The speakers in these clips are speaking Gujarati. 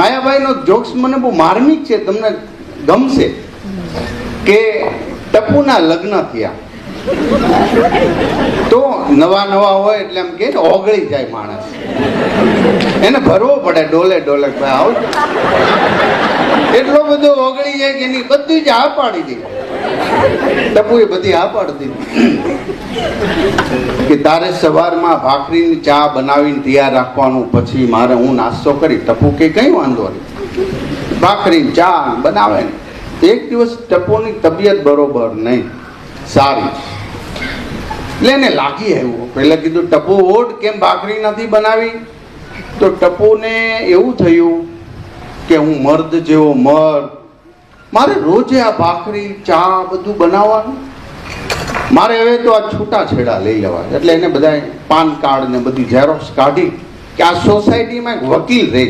માયાભાઈનો જોક્સ મને બહુ માર્મિક છે, તમને ગમશે કે ટપુના લગ્ન થયા. તો નવા નવા હોય એટલે એમ કે ઓગળી જાય માણસ. એને ભરવો પડે ડોલે ડોલે આવો. એટલો બધો ઓગળી જાય કે એની બધી જ આ પાડી દીધી. ટપુએ બધી આ પાડી દીધી. કે તારે સવારમાં ભાખરીની ચા બનાવીને તૈયાર રાખવાનું, પછી મારે હું નાસ્તો કરી, ટપુ કે કઈ વાંધો નહીં. ભાખરી ચા બનાવે ને. એક દિવસ ટપુની તબિયત બરોબર નહીં. સારી એટલે એને લાગી આવ્યું. પહેલા કીધું, ટપુ ઓટ કેમ ભાખરી નથી બનાવી? તો ટપુને એવું થયું કે હું મર્દ જેવો મર્દ મારે રોજે આ ભાખરી, ચા બધું બનાવવાનું? મારે હવે તો આ છૂટા છેડા લઈ લેવા. એટલે એને બધા પાન કાર્ડ ને બધી ઝેરોક્સ કાઢી કે આ સોસાયટીમાં એક વકીલ રહે.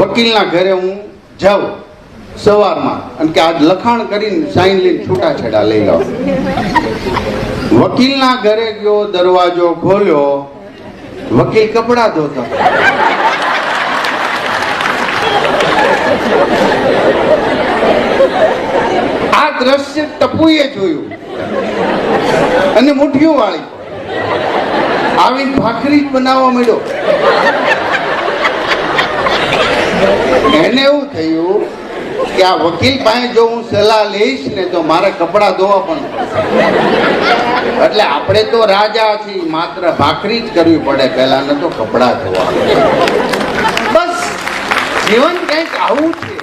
વકીલના ઘરે હું જાઉં સવારમાં અને કે આજ લખાણ કરીને સાઈન લઈને છૂટા છેડા લઈ લઉં. વકીલના ઘરે ગયો, દરવાજો ખોલ્યો. વકીલ કપડાં ધોતા. દ્રશ્ય ટપુએ જોયું. અને મુઠ્ઠીઓ વાળી. આવી ભાખરી જ બનાવવા મળ્યો એને એવું થયું કે આ વકીલ પાસે જો હું સલાહ લઈશ ને તો મારે કપડાં ધોવા પણ એટલે આપણે તો રાજા છીએ, માત્ર ભાખરી જ કરવી પડે, પહેલા ને તો કપડાં ધોવા. બસ, જીવન કંઈક આવું છે.